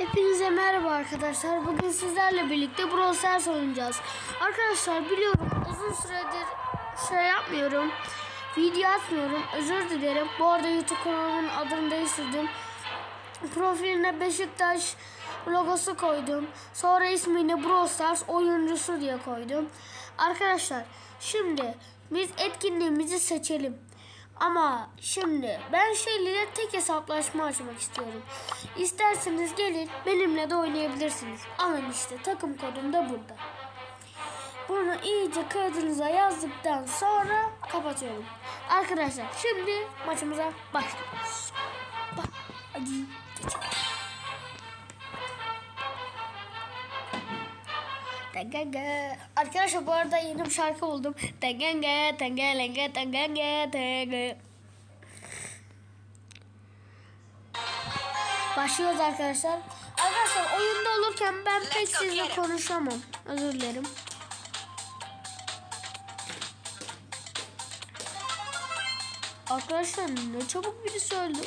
Hepinize merhaba arkadaşlar. Bugün sizlerle birlikte Brawl Stars oynayacağız. Arkadaşlar biliyorum uzun süredir şey yapmıyorum. Video atmıyorum. Özür dilerim. Bu arada YouTube kanalımın adını değiştirdim. Profiline Beşiktaş logosu koydum. Sonra ismini Brawl Stars oyuncusu diye koydum. Arkadaşlar şimdi biz etkinliğimizi seçelim. Ama şimdi ben şeyle tek hesaplaşma açmak istiyorum. İsterseniz gelin benimle de oynayabilirsiniz. Alın işte takım kodum da burada. Bunu iyice kağıdınıza yazdıktan sonra kapatıyorum. Arkadaşlar şimdi maçımıza başlıyoruz. Bak hadi Tengenge. Arkadaşlar bu arada yeni bir şarkı buldum. Tengenge, tengelenge, tengenge, tenge. Başlıyoruz arkadaşlar. Arkadaşlar oyunda olurken ben pek sizle konuşamam. Özür dilerim. Arkadaşlar ne çabuk birisi öldü.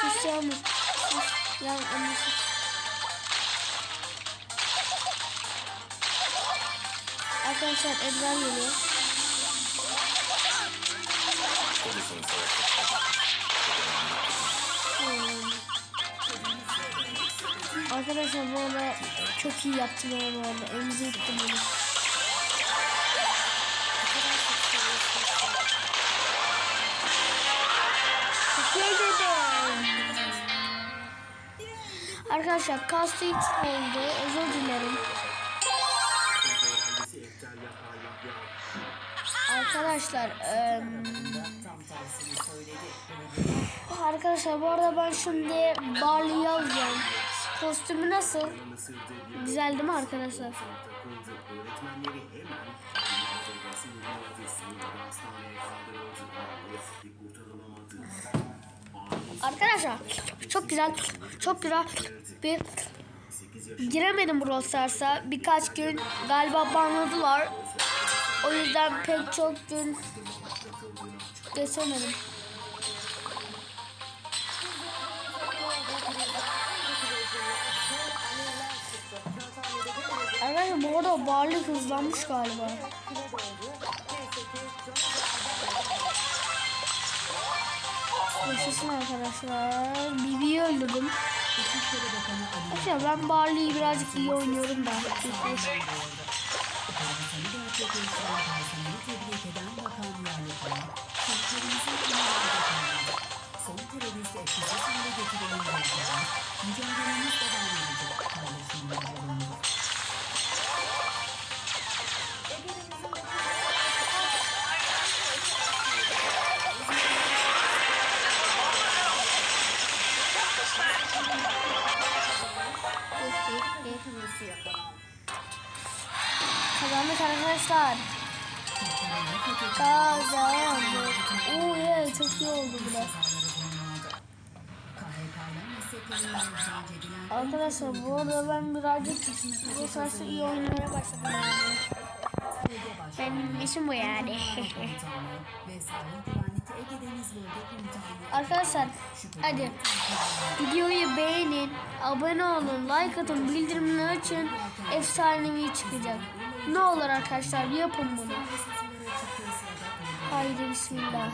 Sus Yağmur. Sus. Yağmur anne sus. Arkadaşlar Edgar geliyor. Arkadaşlar bu arada çok iyi yaptım ya bu arada. Elinize gittim onu. Arkadaşlar kastı hiç oldu. Özür dilerim. Arkadaşlar em, Arkadaşlar bu arada ben şimdi Barley'i alacağım. Kostümü nasıl? Güzel değil mi arkadaşlar? Arkadaşlar çok güzel, çok güzel bir giremedim Brawl Stars'a birkaç gün galiba banladılar. O yüzden pek çok gün geçemedim. Arkadaşlar bu arada varlık hızlanmış galiba. Yaşasın arkadaşlar. Bibi'yi öldürdüm. Arkadaşlar ben Barley'i birazcık iyi oynuyorum da. Son arkadaşlar. Kazandık. Oo yeah, çok iyi oldu edilen Arkadaşlar bu arada ben birazcık bu sarsı iyi oynamaya başladım. Benim işim bu yani. Arkadaşlar hadi videoyu beğenin, abone olun, like atın, bildirimleri açın. Efsanevi çıkacak. Ne olur arkadaşlar yapın bunu. Haydi bismillah.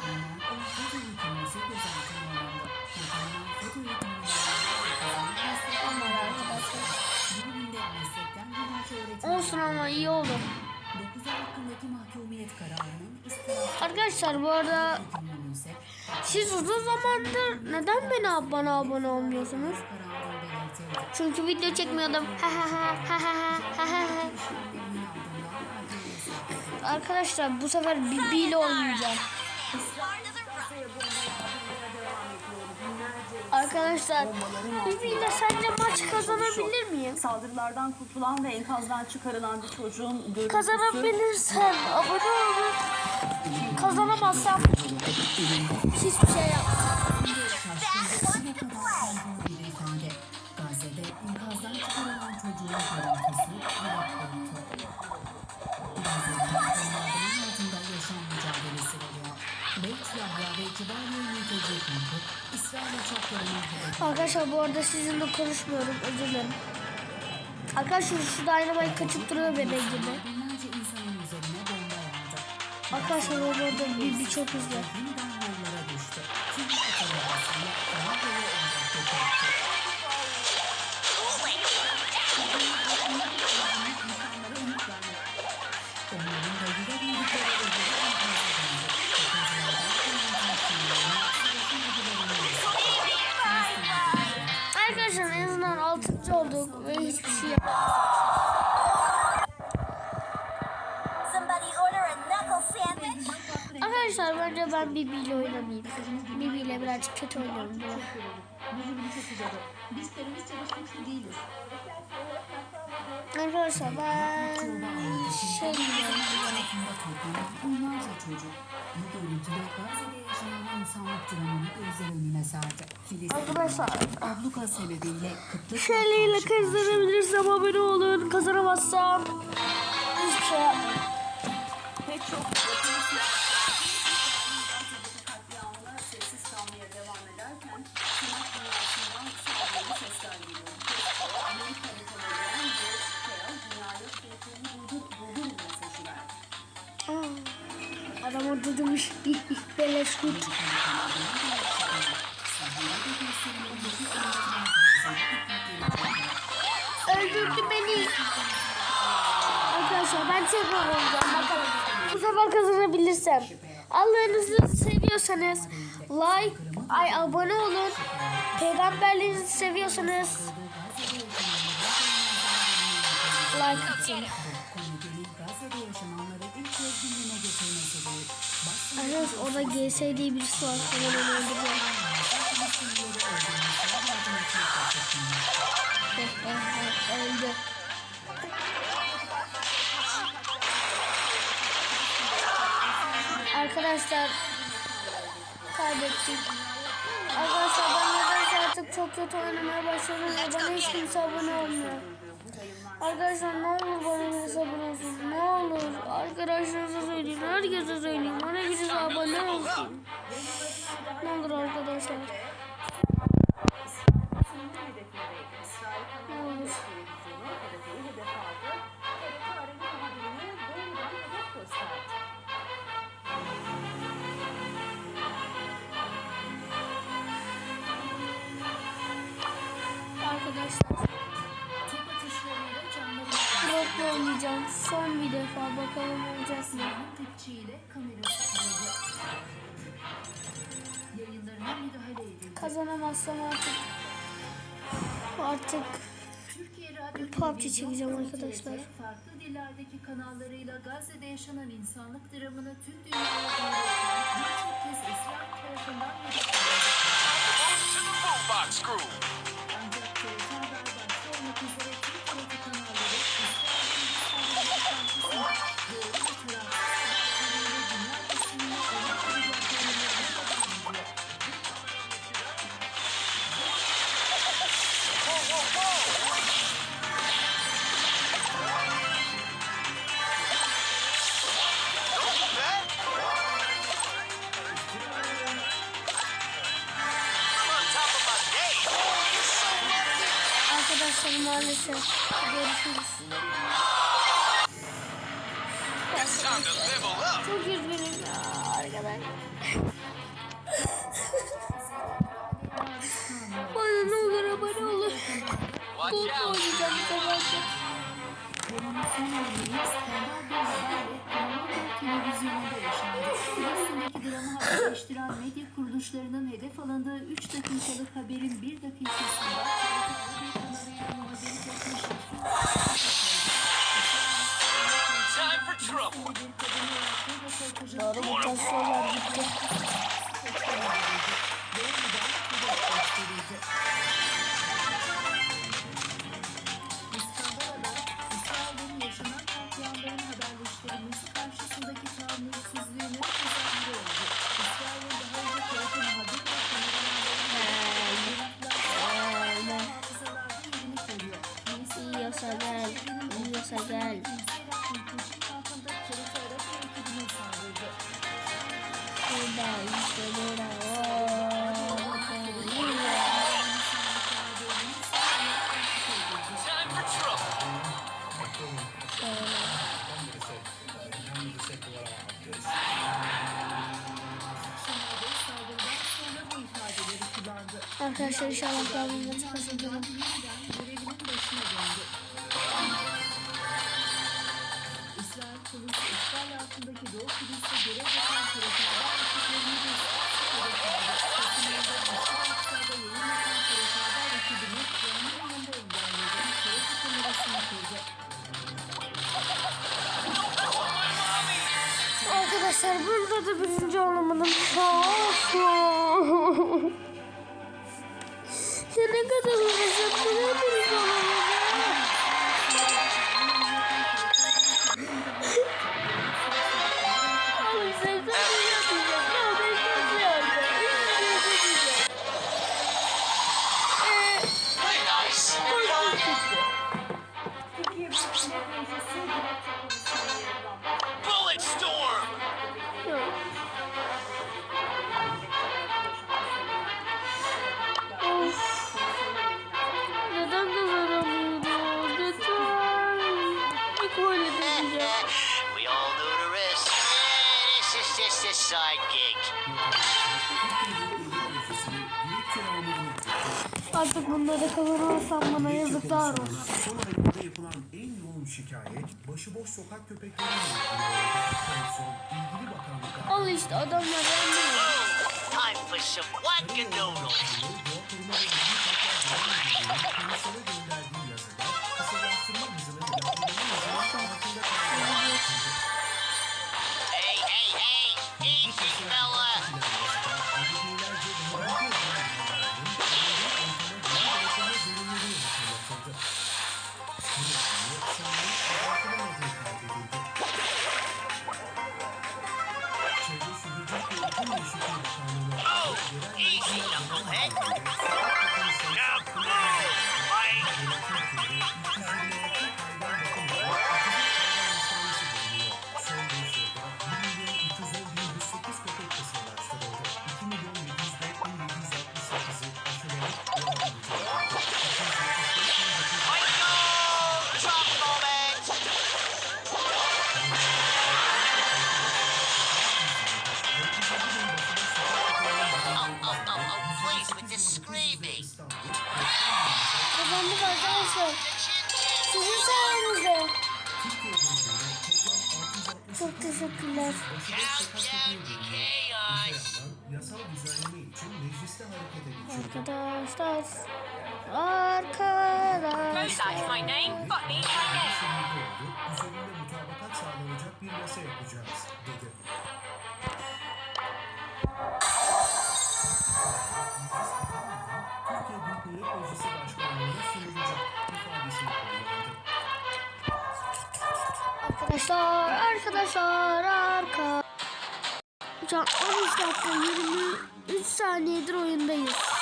Olsun ama iyi olur. 9 hakkındaki mahkumiyet kararının istinaf Arkadaşlar bu arada siz uzun zamandır neden beni bana abone olmuyorsunuz? Çünkü video çekmiyordum. Ha ha ha ha ha ha ha. Arkadaşlar bu sefer Bibi ile oynayacağım. Arkadaşlar Bibi ile sence maç kazanabilir miyim? Saldırılardan kurtulan ve enkazdan çıkarılan bir çocuğun görüntüsü Kazanabilirsem abone olun. Kazanamazsam hiçbir şey yapmam. Arkadaşlar bu arada sizinle konuşmuyorum. Özür dilerim. Arkadaşlar şu dynamite kaçıp duruyor bebek gibi. binlerce insanın. Arkadaşlar o burada bir, bir çok hızlı. Yeniden yollara düştü. Hiçbir şey yapamadık. Somebody order a knuckle sandwich? Arkadaşlar bence ben Bibi ile oynamayayım. Bibi ile birazcık kötü oynuyorum. mi? Biz terörist suçlu değiliz. Arkadaşlar ben şey diyorum. Altında toplanan onlarca çocuk. Bu görüntüler Gazze'de yaşanan insanlık dramını gözler önüne serdi. Filistin Arkadaşlar abluka sebebiyle kıtlık Şöyle kazanabilirsem abone olun. Kazanamazsam hiçbir şey yapmayın. Kut. Öldürdü beni. Arkadaşlar ben tekrar oynayacağım bakalım. Bu sefer kazanabilirsem. Allah'ınızı seviyorsanız like, ay abone olun. Peygamberlerinizi seviyorsanız like atın. Arkadaşlar orada GS diye birisi var. Öldü. Arkadaşlar kaybettik. Arkadaşlar ben nedense artık çok kötü oynamaya başladım bana hiç kimse abone olmuyor. Arkadaşlar ne olur bana abone olsun. Ne olur. Arkadaşlarınıza söyleyin. Herkese söyleyin. Bana birisi abone olsun. Ne olur arkadaşlar. Son bir defa bakalım olacak mı? Kazanamazsam artık artık Türkiye Radyo PUBG çekeceğim arkadaşlar. Farklı dillerdeki kanallarıyla Gazze'de yaşanan insanlık dramını tüm dünyaya duyururken birçok kez İsrail tarafından crew. Ancak Haber başta olmak üzere Arkadaşlar maalesef görüşürüz. Çok üzgünüm ya arkadaşlar. Bana ne olur abone Bol out. oynayacağım bu sefer Haberleştiren medya kuruluşlarının hedef alındığı 3 dakikalık haberin 1 dakikasında TRT Haber kanalıyla engelledi. Trafik kamerasını kırdı. Arkadaşlar burada da birinci olamadım. Ya ne kadar uğraşıp buraya öyle deneyeceğim. We all know the rest. This is just a side gig. Artık bunları kazanırsam bana yazıklar olsun. Son aylarda yapılan en yoğun şikayet başıboş sokak köpekleri Korupsiyon, ilgili bakanlıklar Al işte adamlar yanmıyor. Time for some wackadoodle. Yasal düzenleme için mecliste harekete geçirdi. Arkadaşlar. Arkadaşlar. That's my name, but me my name. Üzerinde mutabakat sağlanacak bir yasa yapacağız, dedi. Türkiye Büyük Millet Meclisi Başkanlığı'na sunulacak ifadesini kullandı. Arkadaşlar, arkadaşlar, arka. Hocam 13 dakika 23 saniyedir oyundayız.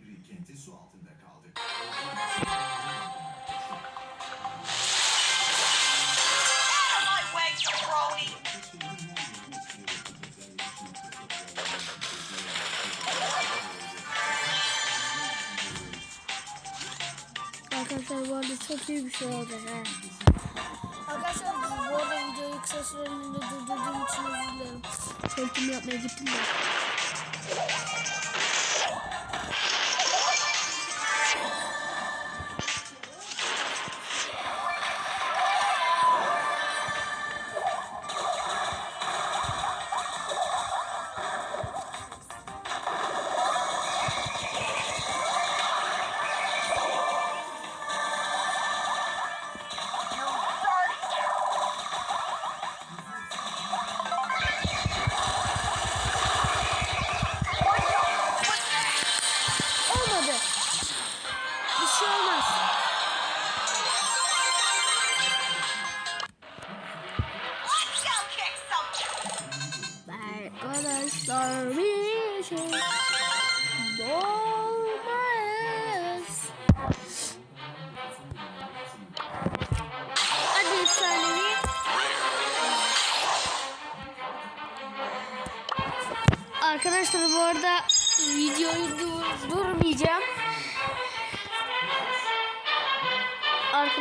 Divri kenti su altında kaldı. Arkadaşlar bu arada çok iyi bir şey olacak he. Arkadaşlar bu arada videoyu kısa süreliğine durdurduğum için özür dilerim. Çekim yapmaya gittim ben.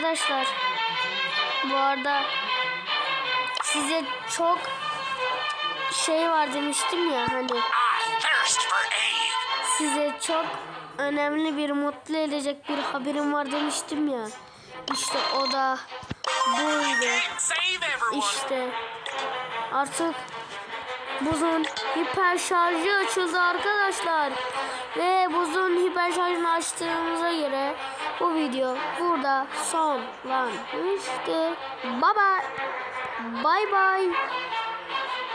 Arkadaşlar bu arada size çok şey var demiştim ya hani size çok önemli bir mutlu edecek bir haberim var demiştim ya. İşte o da buydu. İşte artık buzun hiper şarjı açıldı arkadaşlar. Ve buzun hiper şarjını açtığımıza göre bu video burada sonlanmıştır. Bye bye. Bye bye.